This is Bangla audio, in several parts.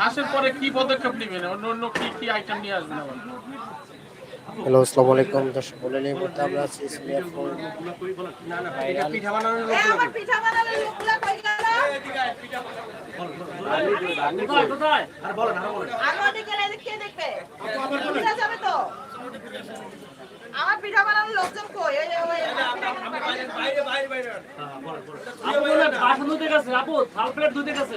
হাঁসের পরে কি পদক্ষেপ নেবেন? অন্য অন্য কি কি আইটেম নিয়ে আসবেন আবার? হ্যালো আসসালামু আলাইকুম। দর্শক বলেন এই মুহূর্তে আমরা আছি সিনিয়র ফোর ভাইরাল এ আমার পিঠা বানানোর কই গেল? আরও ওদিকে কে দেখবে? পিঠা যাবে তো? আমার পিঠা বানানোর লোকজন কই? ওই- ওই- ওই বাসন ধুতে গেছে আপু থাল প্লেট ধুতে গেছে।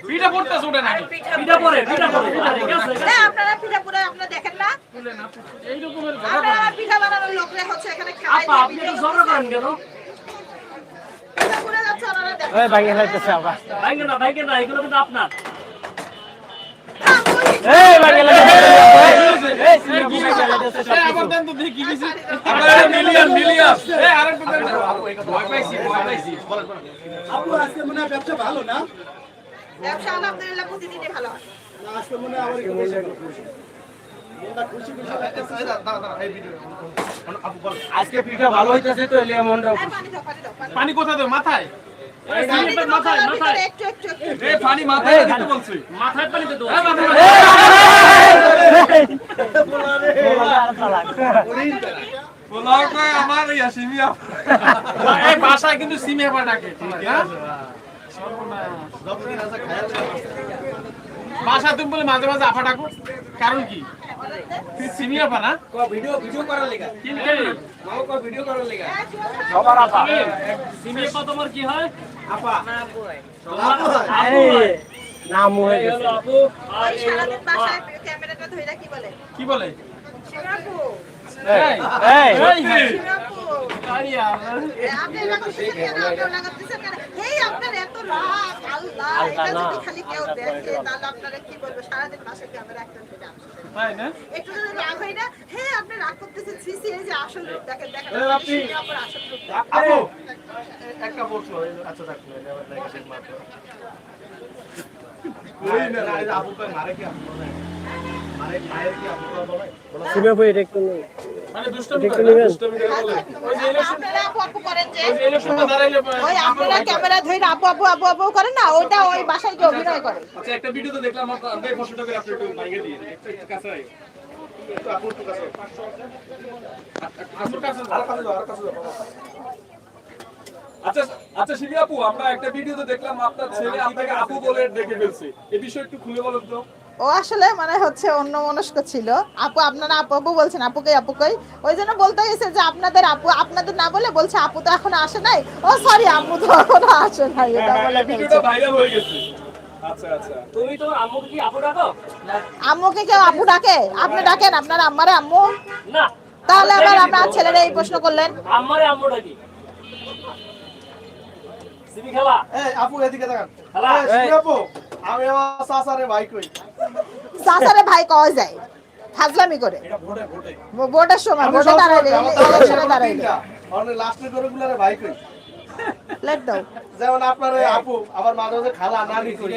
পিঠা পড়তেছে ওটা নাকি পিঠা পরে পিঠা পরে আরে গেছে এ, আপনারা পিঠা পুরো আপনারা দেখেন না তুলে না এই রকমের আপনারা আমার পিঠা বানানোর লোকরা হচ্ছে এখানে খাওয়াই আপা আপনি তো জড়ো করেন কেন পিঠা পুরো যাচ্ছে ওনারা দেখেন ওই ভাঙে লাইতেছে আবার ভাইকে না ভাইকে না এগুলো কিন্তু আপনার এই ভাঙে লাইতেছে এই সিনিয়র লাইতেছে সব আবার দেন তো দেখি কিছু আবার মিলিয়ন মিলিয়ন এই আরেকটা দেন ভয় পাইছি ভয় পাইছি ব্যবসা আলহামদুলিল্লাহ প্রতিদিনই ভালো হয়। আজকে পিঠা ভালো হইতাছে তো এলিয়া মনটা পানি দাও পানি দাও পানি দাও। পানি কোথায় দেব মাথায়? পানি মাথায় মাথায়। একটু একটু পানি মাথায় দিতে বলছি। মাথায় পানিতে দো এই মাথায়। বলাও কয় আমার ইয়া সিমিয়া এই ভাষায় কিন্তু সিমিয়া ডাকে হ্যাঁ। ভাষা তুমি বলে মাঝে মাঝে আফা ডাকো। কারণ কি? সিমিয়া পা না? ভিডিও ভিডিও করার লেগা? কিন্তু মাও কো ভিডিও করার লেগা? সবার আপা সিমিয়ে পা তোমার কি হয়? আপা এই নাম হয়ে গেছে। আপু আর এই বাসায় ক্যামেরাটা ধরে কি বলে? কি। আপু একটা বলছো আচ্ছা থাকল মানে দুষ্টমি একটু করে নেবেন? দুষ্টমি করে বলে। ওই যে ইলেকশন আপনারা আপু আপু করেন যে ওই যে ইলেকশনে দাঁড়াইলে ওই আপনারা ক্যামেরা ধরে আপু আপু আপু আপু করেন না ওইটা ওই বাসায় গিয়ে অভিনয় করে। আচ্ছা একটা ভিডিও তো দেখলাম আপনার কষ্টটা করে আপনি একটু ভাঙিয়ে দিয়ে একটু একটু কাছে আয়। একটু আপুর একটু কাছে আপুর কাছে আর কাছে আর কাছে আচ্ছা আচ্ছা শিবি আপু আমরা একটা ভিডিওতে দেখলাম আপনার ছেলে আপনাকে আপু বলে ডেকে ফেলছে। এই বিষয়ে একটু খুলে বলুন তো। ও আসলে মানে হচ্ছে অন্য মনস্ক ছিল। আপু আপনারা আপু আপু বলছেন আপু কই আপু কই ওই জন্য বলতে গেছে যে আপনাদের আপু আপনাদের না বলে বলছে আপু তো এখন আসে নাই। ও সরি আপু তো এখনও আসে নাই। এটা বলে এই ভিডিওটা ভাইরাল হয়ে গেছে। আচ্ছা আচ্ছা। তুমি তো আম্মুকে কি আপু ডাকো? আম্মুকে কেউ আপু ডাকে? আপনি ডাকেন আপনার আম্মারে আম্মু। না। তাহলে আবার আপনার ছেলেরা এই প্রশ্ন করলেন। আম্মারে আম্মু ডাকি। সিমি খেলা। এই আপু এদিকে তাকান। খেলা। আপু। আমি আমার সাসারে ভাই কই? সাসারে ভাই কয় যায়? ফাজলামি করে। ভোটের সময় ভোটে দাঁড়াইলে ইলেকশনে দাঁড়াইলে। লাস্টের করে গুলারে ভাই কই? প্লেট দাও যেমন আপনার আপু আবার মাঝে মাঝে খালা নানি কই?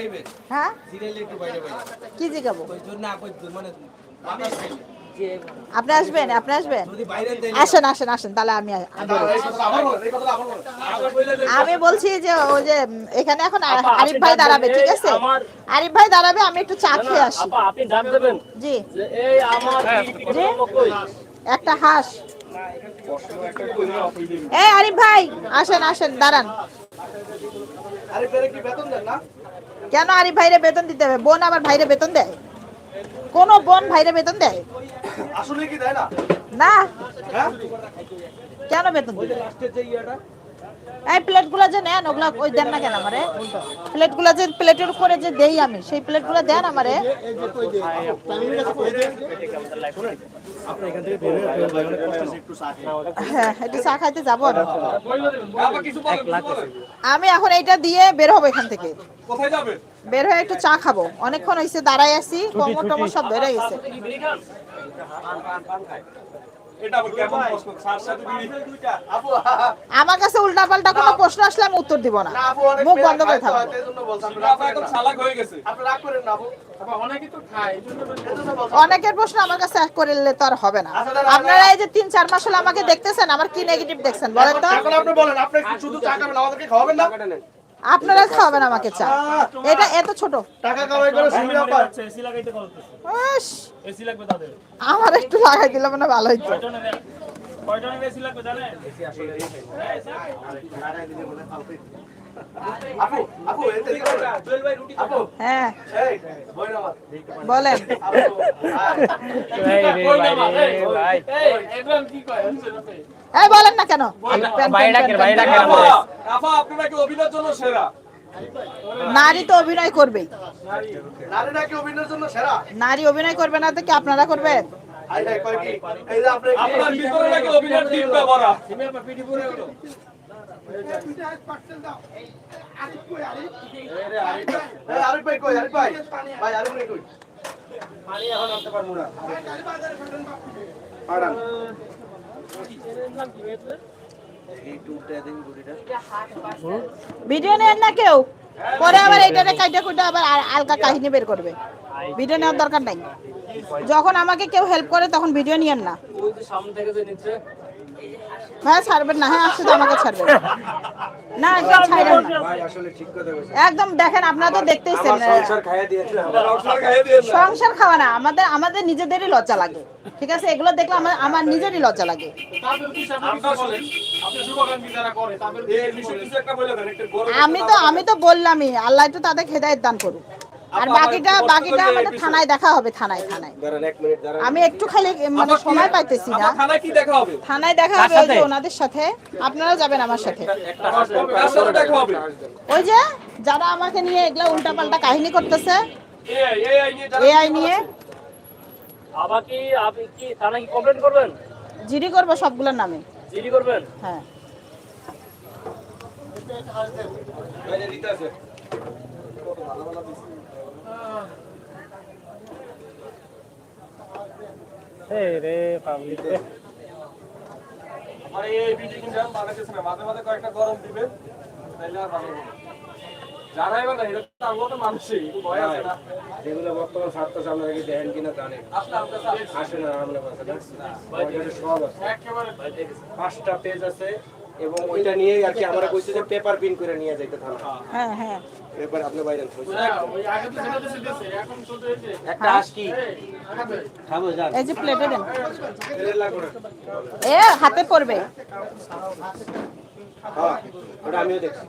হ্যাঁ? সিরিয়ালি একটু বাইরে বাইরে। কি জিগাবো? কই মানে আপনি আসবেন আপনি আসবেন? আসেন আসেন আসেন তাহলে আমি আমি বলছি। যে ওই যে এখানে এখন আরিফ ভাই দাঁড়াবে ঠিক আছে? আমার- আরিফ ভাই দাঁড়াবে আমি একটু চা খেয়ে আসি। জি। যে এই আমার জি। একটা হাঁস। এই আরিফ ভাই আসেন আসেন দাঁড়ান। আরে বেরে কি বেতন দেন না? কেন আরিফ ভাইরে বেতন দিতে হবে? বোন আবার ভাইরে বেতন দেয়? কোন বোন ভাইরে বেতন দেয়? আসলে কি দেয় না? না। হ্যাঁ? কেন বেতন ওই এই প্লেটগুলো যে নেন, ওগুলা ওই দেন না কেন আমারে? প্লেটগুলো যে প্লেটের উপরে যে দেই আমি, সেই প্লেটগুলো দেন আমারে। হয়ে চা খাইতে যাব। আমি এখন এইটা দিয়ে বের হব এখান থেকে। বের হয়ে একটু চা খাব। অনেকক্ষণ হয়েছে দাঁড়াই আছি কোমর টমর সব বেড়ে গেছে। আমার কাছে উল্টা পাল্টা কোনো প্রশ্ন আসলে আমি উত্তর দিব না। মুখ বন্ধ করে থাকব হয়ে। অনেকের প্রশ্ন আমার কাছে এক করলে তো আর হবে না। আচ্ছা, আপনারা এই যে তিন চার মাস হলে আমাকে দেখতেছেন আমার কি নেগেটিভ দেখছেন বলেন তো? আপনি বলেন, আপনি শুধু চা খাবেন, আমাদেরকে খাওয়াবেন না? আপনারা খাওয়াবেন আমাকে চা এটা এত ছোট টাকা কামাই করে সুমি আপা। এসি লাগাইতে বলতেছে ইস, এসি লাগবে তাদের আমার একটু লাগাই দিলে মানে ভালো হইতো কয়টা নেবে কয়টা নেবে এসি লাগবে জানেন আপু, আপু, এতে কি করবেন? আপু, হ্যাঁ এই, বইন আমার। বলেন আপু, হ্যাঁ। এই বলেন না কেন? নারী তো অভিনয় করবেই। নারীরা কি অভিনয়ের জন্য সেরা? নারী অভিনয় করবে না তো কি? আপনারা করবেন ভাই কই? ভাই, আরিফ ভাই কই? পাঠান। ভিডিও নেন না কেউ। পরে আবার এইটারে কাইটা কুটা আবার আলগা কাহিনী বের করবে। ভিডিও নেওয়ার দরকার নাই। যখন আমাকে কেউ হেল্প করে, তখন ভিডিও নিয়েন না। হ্যাঁ ছাড়বেন না। হ্যাঁ শুধু আমাকে ছাড়বেন। না একদম ছাড়বেন না। একদম দেখেন আপনারা তো দেখতেইছেন সংসার খাওয়া না আমাদের আমাদের নিজেদেরই লজ্জা লাগে। ঠিক আছে? এগুলো দেখলে আমার আমার নিজেরই লজ্জা লাগে। তাদের কি আপনি কি বলেন? আপনি শুভাকাঙ্ক্ষী যারা করে। তাদের এই বিষয়ে কিছু একটা বলে দেন একটা গরম আমি তো আমি তো বললামই আল্লাহ একটু তাদের হেদায়েত দান করুক। আর বাকিটা বাকিটা আমাদের থানায় দেখা হবে থানায় থানায়। আমি একটু খালি মানে সময় পাইতেছি না। থানায় কি দেখা হবে? থানায় দেখা হবে ওই যে ওনাদের সাথে। আপনারা যাবেন আমার সাথে। ওই যে যারা আমাকে নিয়ে এগুলা উল্টাপাল্টা কাহিনী করতেছে এই এই এই নিয়ে যারা- এআই নিয়ে। আবার কি আপনি কি থানা কি কমপ্লেন করবেন? জিডি করব সবগুলোর নামে। জিডি করবেন? হ্যাঁ। দিতে আছে। এই রে পাবলিক আর এই কিন্তু আমি বানাইতেছি না মাঝে মাঝে কয়েকটা গরম দিবে তাইলে আর ভালো হবে জানাই না এটা তো আমগো তো মানুষই ভয় আছে না? যেগুলো বর্তমান ছাত্র আপনারা কি দেখেন কিনা জানেন আসলে আমরা আসে না আমরা কাছে না। সব আছে। একেবারে পাঁচটা পেজ আছে এবং ওইটা নিয়ে আর কি আমরা কইছি যে পেপার প্রিন্ট করে নিয়ে যাইতে থানা। হ্যাঁ হ্যাঁ। পেপার আপনি বাইরে ওই আগে তো সেটা তো এখন এই যে একটা আস কি? খাব যান। এই যে প্লেটে দেন। এ হাতে পড়বে। হ্যাঁ ওটা আমিও দেখছি।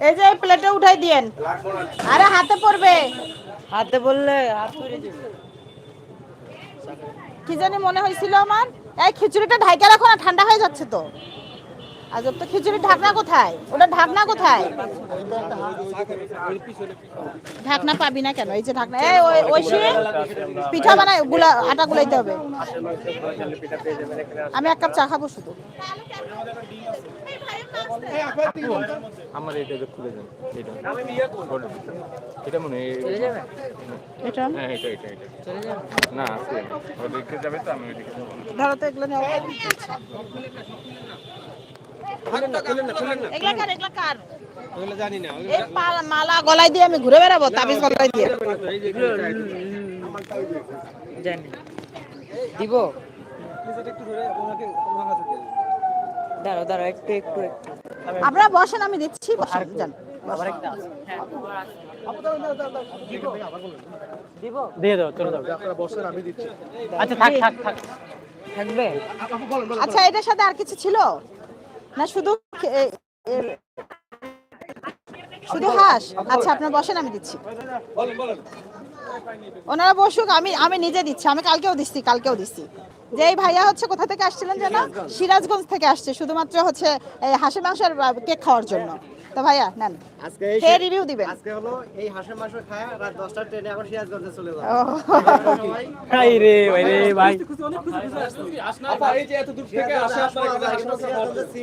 এই যে এই প্লেটে উঠাই দিয়েন। আরে হাতে পড়বে। হাতে পড়লে হাত কি জানি মনে হয়েছিল আমার? এই খিচুড়িটা ঢাইকা রাখো না ঠান্ডা হয়ে যাচ্ছে তো। আজব তো খিচুড়ির ঢাকনা কোথায়? ওটা ঢাকনা কোথায়? ঢাকনা পাবি না কেন? এই যে ঢাকনা এই ওই ঐশী পিঠা বানায়গুলা আটা গুলাইতে হবে। আমি এক কাপ চা খাব শুধু। আমার এটা যে খুলে দেন এটা এটা মনে এটা? হ্যাঁ এটা এটা এটা। না আছে। ওদিকে যাবে তো আমি ওইদিকে যাব। ধরো তো এগুলো নেওয়া মালা গলায় দিয়ে আমি ঘুরে বেড়াবো তাবিজ গলায় দিয়ে। দিব? দাঁড়াও দাঁড়াও একটু একটু একটু। আপনারা বসেন আমি দিচ্ছি বসেন যান। দিয়ে দাও চলে যাও। আচ্ছা থাক থাক থাক। থাকবে? আচ্ছা এটার সাথে আর কিছু ছিল? না, শুধু শুধু হাঁস। আচ্ছা আপনার বসেন, আমি দিচ্ছি। ওনারা বসুক, আমি আমি নিজে দিচ্ছি। আমি কালকেও দিচ্ছি কালকেও দিচ্ছি। যে এই ভাইয়া হচ্ছে, কোথা থেকে আসছিলেন যেন? সিরাজগঞ্জ থেকে আসছে, শুধুমাত্র হচ্ছে হাসি হাঁসের মাংসের কেক খাওয়ার জন্য। তো ভাইয়া নেন। আজকে খেয়ে রিভিউ দিবেন। আজকে হলো এই হাঁসের মাংস খায় রাত দশটার ট্রেনে আবার সিরাজগঞ্জে চলে যাবে খাই রে ভাই রে ভাই। আপা এই যে এত দূর থেকে আসে আপনার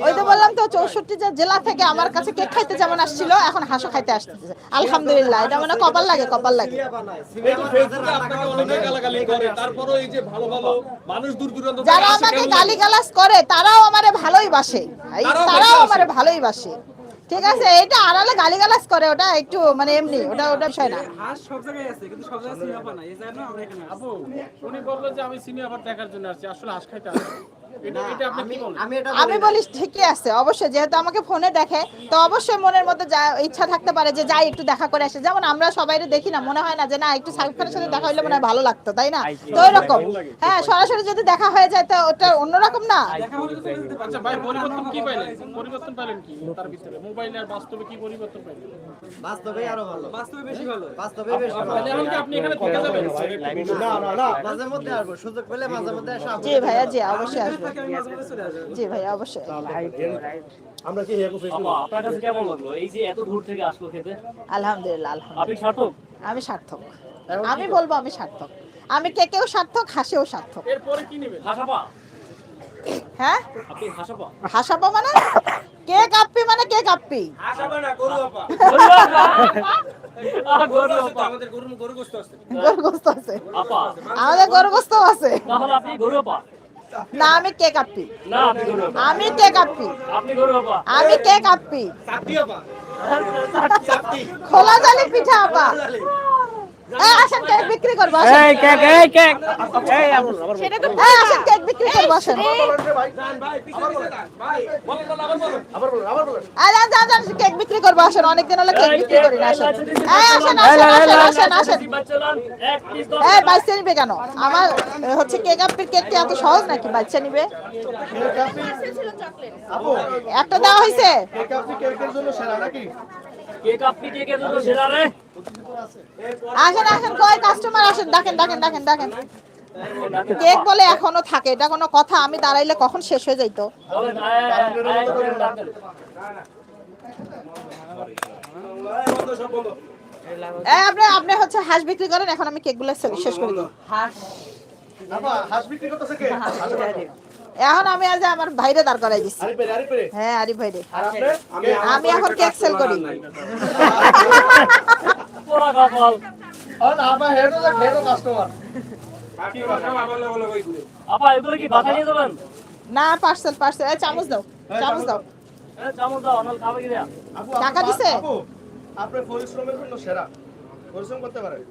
ওই তো বললাম তো চৌষট্টি যে জেলা থেকে আমার কাছে কেক খাইতে যেমন আসছিল এখন হাঁসও খাইতে আসতেছে। আলহামদুলিল্লাহ এটা মানে কপাল লাগে কপাল লাগে। এই তো ফেসবুকে আপনাকে অনেকে গালাগালি করে। তারপরও এই যে ভালো ভালো মানুষ দূর দূরান্ত যারা আমাকে লাগে? গালিগালাজ করে তারাও আমারে ভালোই বাসে। তারাও। আমারে ভালোই বাসে। ঠিক আছে এটা আড়ালে গালিগালাজ করে ওটা একটু মানে এমনি ওটা ওটা বিষয় না। হাস সব জায়গায় আছে কিন্তু সব জায়গায় সিনেমা না এই জন্য আমরা এখানে আপু উনি বলল যে আমি সিনেমা দেখার জন্য আসছি আসলে হাস খাইতে আসছি এটা এটা আপনি কি বলেন? আমি বলি ঠিকই আছে অবশ্যই যেহেতু আমাকে ফোনে দেখে তো অবশ্যই মনের মধ্যে যা ইচ্ছা থাকতে পারে যে যাই একটু দেখা করে আসে। যেমন আমরা সবাই দেখি না মনে হয় না যে না একটু সাকিব খানের সাথে দেখা হইলে মনে হয় ভালো লাগতো তাই না? তো এরকম হ্যাঁ সরাসরি যদি দেখা হয়ে যায় তো ওটা অন্যরকম না। আচ্ছা ভাই পরিবর্তন কি পাইলেন? পরিবর্তন পাইলেন কি তার ভিতরে? মোবাইলে আর বাস্তবে কি পরিবর্তন পাইলেন? বাস্তবে আরও ভালো। বাস্তবে বেশি ভালো। বাস্তবে বেশ ভালো। তাহলে এখন কি আপনি এখানে থেকে যাবেন? না না না মাঝে মধ্যে আসব সুযোগ পেলে মাঝে মধ্যে এসে জি ভাইয়া জি অবশ্যই আসব। জি ভাইয়া অবশ্যই। আপা, আপনার কাছে কেমন লাগল? এই যে এত দূর থেকে আসলো খেতে? আলহামদুলিল্লাহ আলহামদুলিল্লাহ। আপনি সার্থক? আমি সার্থক। আমি বলব আমি সার্থক। আমি কে কেকেও সার্থক হাসিও সার্থক। এরপরে কি নেবেন? হাসাপা। হ্যাঁ? আপনি হাসাপা? হাসাবো মানে? কে কাপ্পি মানে কে কাপ্পি আমাদের গরু গরু গোস্ত আছে গরুগ্রস্ত আছে। আপা। আমাদের গরুগ্রস্ত আছে। তাহলে আপনি গরুপা না আমি কে কাপ্পি? না আপনি গরুপা আমি কে কাপ্পি? আমি কে কাপ্পি? খোলা জালি পিঠা আপা আসেন কেক বিক্রি করব আসেন। এই কেক এই কেক। এই আবুল সেটা তো এই আসেন কেক বিক্রি করব আসেন। যান, যান, কেক বিক্রি করব আসেন। অনেকদিন হলো কেক বিক্রি করি না আসেন। এই আসেন আসেন আসেন আসেন আসেন। এক পিস দশ এই বাচ্চা নিবে কেন? আমার হচ্ছে কেক আপির কেকটি এত সহজ নাকি বাচ্চা নিবে? একটা দেওয়া হয়েছে কেক আপনি সেরা রে। আসেন আসেন কয় কাস্টমার আসেন? দেখেন দেখেন দেখেন দেখেন। কেক বলে এখনও থাকে এটা কোনো কথা আমি দাঁড়াইলে কখন শেষ হয়ে যাইতো? আপনি আপনি হচ্ছে হাঁস বিক্রি করেন এখন আমি কেকগুলো সেল- শেষ করে দিই। এখন আমি আজ আমার ভাইরে দাঁড় করাই দিচ্ছি হ্যাঁ আরিফ ভাইরে। আমি এখন কেক সেল করি। না পার্সেল পার্সেল এই চামচ দাও চামচ দাও। এ, চামচ দাও? টাকা দিছে? আপনার পরিশ্রমের জন্য সেরা। পরিশ্রম করতে পারেন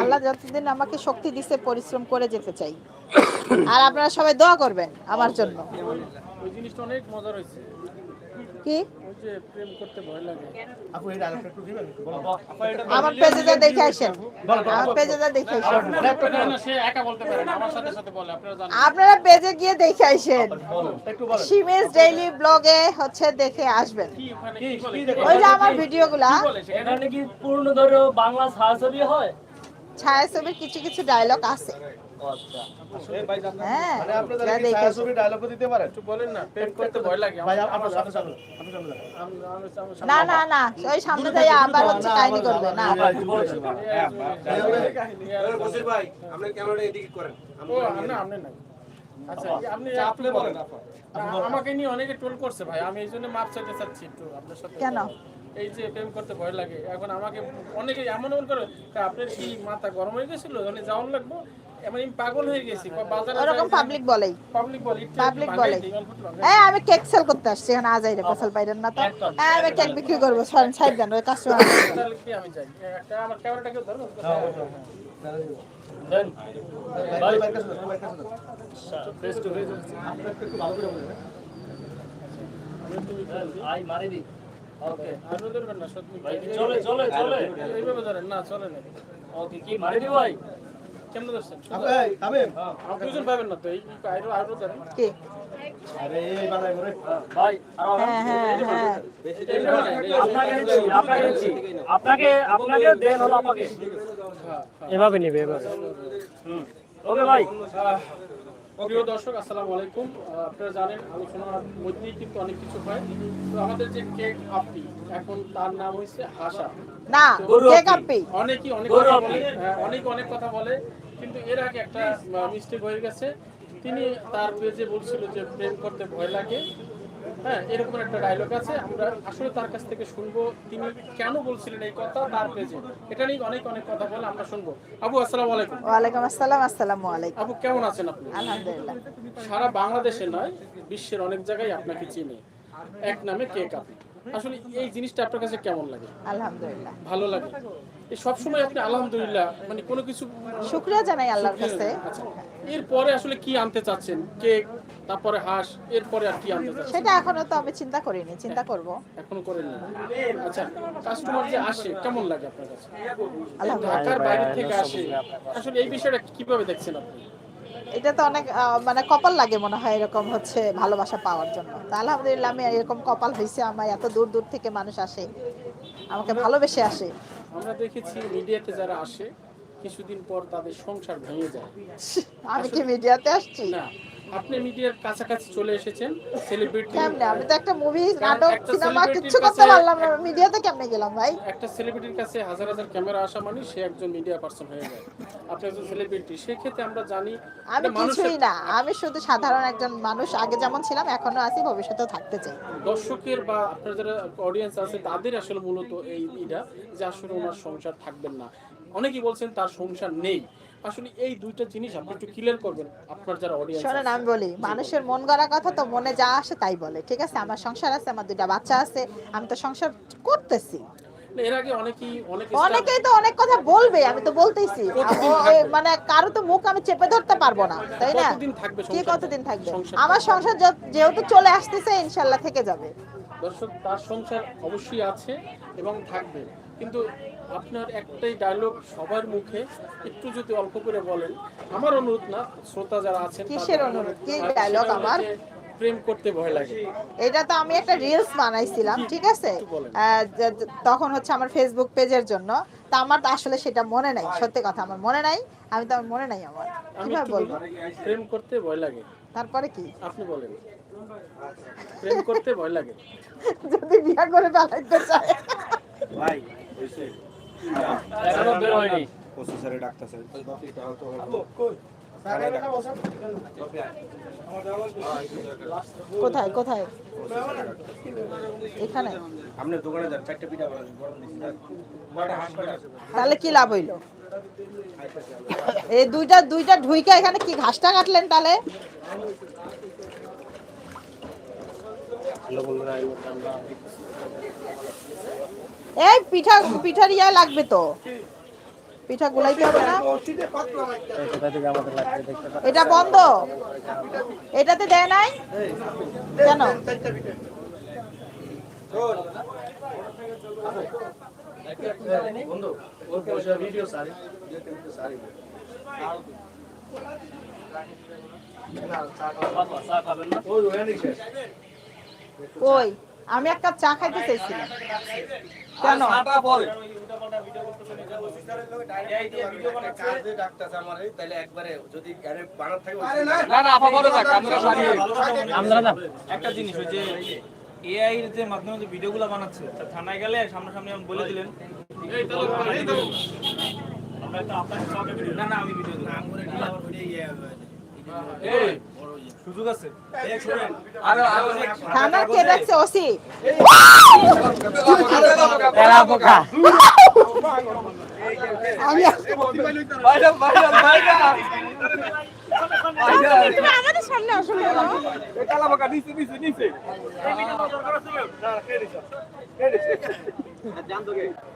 আল্লাহ যতদিন আমাকে শক্তি দিছে, পরিশ্রম করে যেতে চাই। আর আপনারা সবাই দোয়া করবেন আমার জন্য। ওই জিনিসটা অনেক মজা হয়েছে। কি? আমার পেজে যা দেখে আসেন। আমার পেজে যা দেখে আসেন। না, না, সে একা বলতে পারে না আমার সাথে সাথে বলে আপনারা পেজে গিয়ে দেখে আসেন। সিমেজ ডেইলি ব্লগে হচ্ছে দেখে আসবেন। কি ওখানে কি বলে? ওই যে আমার ভিডিওগুলা। বলে সেখানে? এখানে কি পূর্ণ ধরে বাংলা ছায়াছবি হয়? ছায়াছবির কিছু কিছু ডায়লগ আছে। আচ্ছা হ্যাঁ মানে আপনাদের যা কি দেখে আসেন। ছায়াছবি ডায়লগও দিতে পারেন একটু বলেন না প্রেম করতে ভয় লাগে ভাই আমার- আপনার আমার সাথে সাথে সাথে আপনি সামনে যান। আমি- আমি- আমি- না না না ওই সামনে যাই আবার হচ্ছে কাহিনী করবে না ভাই আপনি ক্যামেরাটা এদিকে করেন ও, আপনি আপনি আচ্ছা আপনি আপনি বলেন আমাকে নিয়ে অনেকে টোল করছে ভাই আমি এই জন্য মাপ চাইতে চাচ্ছি একটু আপনার সাথে কেন? এই যে প্রেম করতে ভয় লাগে এখন আমাকে অনেকে এমন এমন করে আপনার কি মাথা গরম হয়ে গেছিল মানে যাওয়ান লাগবো আমি পাগল হয়ে গেছি বাজারে ওরকম পাবলিক বলেই। পাবলিক বলে পাবলিক এই আমি কেক সেল করতে আসছি এখন আজ আইরে গোসল পাইরেন না তো। আমি কেক বিক্রি করব সরেন সাইড দেন ওই কাস্টমার দিই, তাহলে কি আমি যাই? একটা আমার ক্যামেরাটা কেউ ধরো দেন। ভাই, ফেস টু ফেস আই মারি দি ওকে আর ধরবেন না সত্যি চলে চলে চলে। এইভাবে ধরেন না চলে না। ওকে কি মারি দি ভাই? কেমন ধরছেন খাবেন? দুজন পাবেন না তো? এই আরও আরও ধরেন কি? আরে এই বানাই করে ভাই হ্যাঁ হ্যাঁ হ্যাঁ। আপনাকে আপনাকে আপনাকে আপনাকে দেন হলো আপনাকে এভাবে নিবে এভাবে। হুম। ওকে ভাই। প্রিয় দর্শক আসসালামু আলাইকুম। আপনারা জানেন আলোচনার মধ্যেই কিন্তু অনেক কিছু হয়। তো আমাদের যে কেক আপি এখন তার নাম হয়েছে হাসা। না কেক আপি। অনেকই অনেক কথা বলে হ্যাঁ, অনেক অনেক কথা বলে। কিন্তু এর আগে একটা মিস্টেক হয়ে গেছে। তিনি তার পেজে বলছিল যে প্রেম করতে ভয় লাগে। হ্যাঁ এরকম একটা ডায়লগ আছে। আমরা আসলে তার কাছ থেকে শুনব। তিনি কেন বলছিলেন এই কথা তার পেজে? এটা নিয়ে অনেক অনেক কথা বলে আমরা শুনব। আবু আসসালামু আলাইকুম। ওয়ালাইকুম আসসালাম আসসালামু আলাইকুম। আবু কেমন আছেন আপনি? আলহামদুলিল্লাহ। সারা বাংলাদেশে নয় বিশ্বের অনেক জায়গায় আপনাকে চিনি। এক নামে কেক আপনি আসলে এই জিনিসটা আপনার কাছে কেমন লাগে? আলহামদুলিল্লাহ। ভালো লাগে? এই সবসময় আপনি আলহামদুলিল্লাহ মানে কোনো কিছু শুক্রিয়া জানাই আল্লাহর কাছে। আচ্ছা এরপরে আসলে কি আনতে চাচ্ছেন? কেক তারপরে হাঁস এরপরে আর কি আনতে চাচ্ছেন? সেটা এখনও তো আমি চিন্তা করিনি চিন্তা করব। এখনও করেন না আচ্ছা কাস্টমার যে আসে কেমন লাগে আপনার কাছে? ঢাকার বাইরে থেকে আসে। আসলে এই বিষয়টা কীভাবে দেখছেন আপনি? এটা তো অনেক মানে কপাল লাগে মনে হয় এরকম হচ্ছে ভালোবাসা পাওয়ার জন্য। তো আলহামদুলিল্লাহ আমি এরকম কপাল হয়েছে আমার এত দূর দূর থেকে মানুষ আসে আমাকে ভালোবেসে আসে। আমরা দেখেছি মিডিয়াতে যারা আসে কিছুদিন পর তাদের সংসার ভেঙে যায়। আমি কি মিডিয়াতে আসছি? না আপনি মিডিয়ার কাছাকাছি চলে এসেছেন সেলিব্রিটি কেমনে? আমি তো একটা মুভি নাটক সিনেমা celebrity-র করতে পারলাম না। মিডিয়াতে কেমনে গেলাম ভাই? একটা সেলিব্রিটির কাছে হাজার হাজার ক্যামেরা আসা মানে সে একজন মিডিয়া পার্সন হয়ে যায়। আপনি একজন সেলিব্রিটি সেক্ষেত্রে আমরা জানি আমি কিছুই না। আমি শুধু সাধারণ একজন মানুষ। আগে যেমন ছিলাম এখনও আছি ভবিষ্যতেও থাকতে চাই। দর্শকের বা আপনার যারা অডিয়েন্স আছে তাদের আসলে মূলত এই ইটা যে আসলে ওনার সংসার থাকবেন না। অনেকেই বলছেন তার সংসার নেই। আসলে এই দুইটা জিনিস আপনি একটু ক্লিয়ার করবেন আপনার যারা অডিয়েন্স শোনেন আমি বলি মানুষের মন গড়া কথা তো মনে যা আসে তাই বলে ঠিক আছে? আমার সংসার আছে আমার দুইটা বাচ্চা আছে আমি তো সংসার করতেছি। অনেকেই তো অনেক কথা বলবে আমি তো বলতেছি? ওই মানে কারও তো মুখ আমি চেপে ধরতে পারব না তাই না? কি কতদিন থাকবে? আমার সংসার যেহেতু চলে আসতেছে ইনশাল্লাহ থেকে যাবে। দর্শক তার সংসার অবশ্যই আছে এবং থাকবে। কিন্তু আপনার একটাই ডায়লগ সবার মুখে একটু যদি অল্প করে বলেন আমার অনুরোধ না শ্রোতা যারা আছেন কিসের অনুরোধ? কি হলো আমার? প্রেম করতে ভয় লাগে। এটা তো আমি একটা রিলস বানাইছিলাম ঠিক আছে? তখন হচ্ছে আমার ফেসবুক পেজের জন্য তা আমার তো আসলে সেটা মনে নাই সত্যি কথা আমার মনে নাই আমি তো আমার মনে নাই আমার। কীভাবে বলব? প্রেম করতে ভয় লাগে। তারপরে কি? আপনি বলেন। প্রেম করতে ভয় লাগে। যদি বিয়া করে ফেলাইতে চায়। ভাই প্রসেসরে ডাকতেছে কোথায় কোথায়? এখানে। দোকানে যান চারটা পিঠা গরম দিছি? তাহলে কি লাভ হইল? এই দুইটা দুইটা ঢুইকা এখানে কি ঘাসটা কাটলেন তাহলে? হ্যালো এই পিঠা পিঠার ইয়া লাগবে তো। পিঠা গুলাইতে হবে না। এটা বন্ধ। এটাতে দেয় নাই? কেন? কই? আমি এক কাপ চা খাইতে চাইছিলাম। কেন? না না আপা বড় থাক আমরা সারিয়ে আমরা না একটা জিনিস ওই যে এআই এর যে মাধ্যমে যে ভিডিওগুলো বানাচ্ছে তা থানায় গেলে সামনাসামনি আমি বলে দিলেন। না না আমি ভিডিও সুযোগ আছে। আরে আরে থানার কে রাখছে ওসি? পোকা তুমি আমাদের সামনে আসো কেন? এই কালা বাকা নিচে নিচে নিচে। এটাই তো সেরা ভিডিও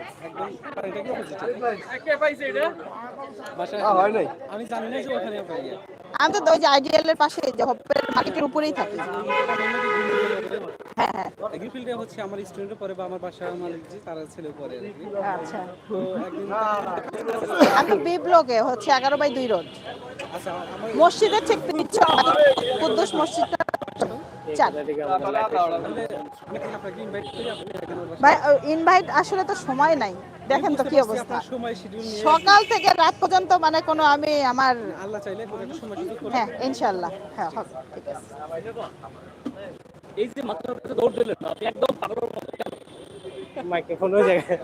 আমি তো ওই যে আইডিএল এর পাশে যে হপের মার্কেটের উপরেই থাকি। হ্যাঁ হ্যাঁ। এগ্রিফিল্ডে হচ্ছে আমার স্টুডেন্ট পরে বা আমার যে তারা ছেলে পরে আচ্ছা। তো একদিন আমি বি ব্লকে হচ্ছে এগারো বাই দুই রোড আচ্ছা আমার মসজিদের ঠিক পিছনে কুদ্দুস মসজিদটা চার ইনভাইট ভাই আসলে তো সময় নাই। দেখেন তো কি অবস্থা। সকাল থেকে রাত পর্যন্ত মানে কোনো আমি আমার আল্লাহ চাইলে হ্যাঁ ইনশাল্লাহ হ্যাঁ হবে ঠিক আছে। এই যে মাত্র আপনি দৌড় দিলেন আপনি একদম পাগলের মতো মাইক্রোফোন ওই জায়গায়।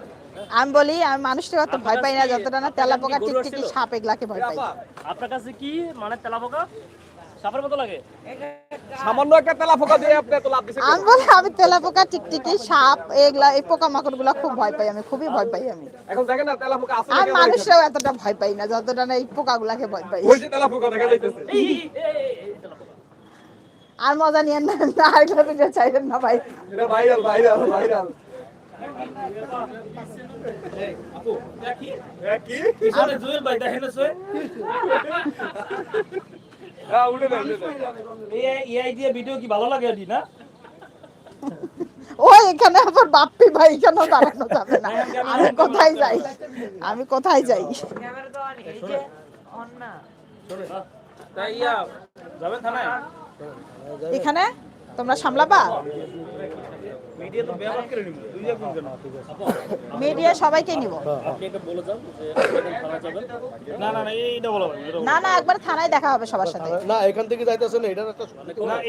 আমি বলি আমি মানুষটা অত ভয় পাই না যতটা না তেলাপোকা টিকটিকি সাপ এগুলাকে ভয় পাই। আপনার কাছে কি মানে তেলাপোকা? সাপের মতো লাগে? সামান্য একটা তেলা ফোকা দিয়ে আপনি তো লাভ দিছেন আমি বলি আমি তেলা পোকা টিকটিকি সাপ এগুলা এই পোকা খুব ভয় পাই আমি খুবই ভয় পাই আমি। এখন দেখেন না তেলা ফোকা আছে? আমি মানুষরাও এতটা ভয় পাই না যতটা না এই পোকা গুলাকে ভয় পাই। ওই যে তেলা দেখা যাইতেছে। আর মজা নিয়ে না না আরেকটা ভিডিও চাইলেন না ভাই। এটা ভাইরাল ভাইরাল ভাইরাল পিছনে জুয়েল ভাই দেখেন না এআই দিয়ে ভিডিও কি ভালো লাগে না? ও এখানে আবার বাপ্পি ভাই কেন দাঁড়ানো যাবে না? আমি কোথায় যাই? আমি কোথায় যাই? এখানে? তোমরা সামলাবা? মিডিয়া সবাইকে নিব। না না না এইটা বলো ভাই, এটা বলো। না না একবার থানায় দেখা হবে সবার সাথে। না এখান থেকে যাইতেছে না এটার একটা না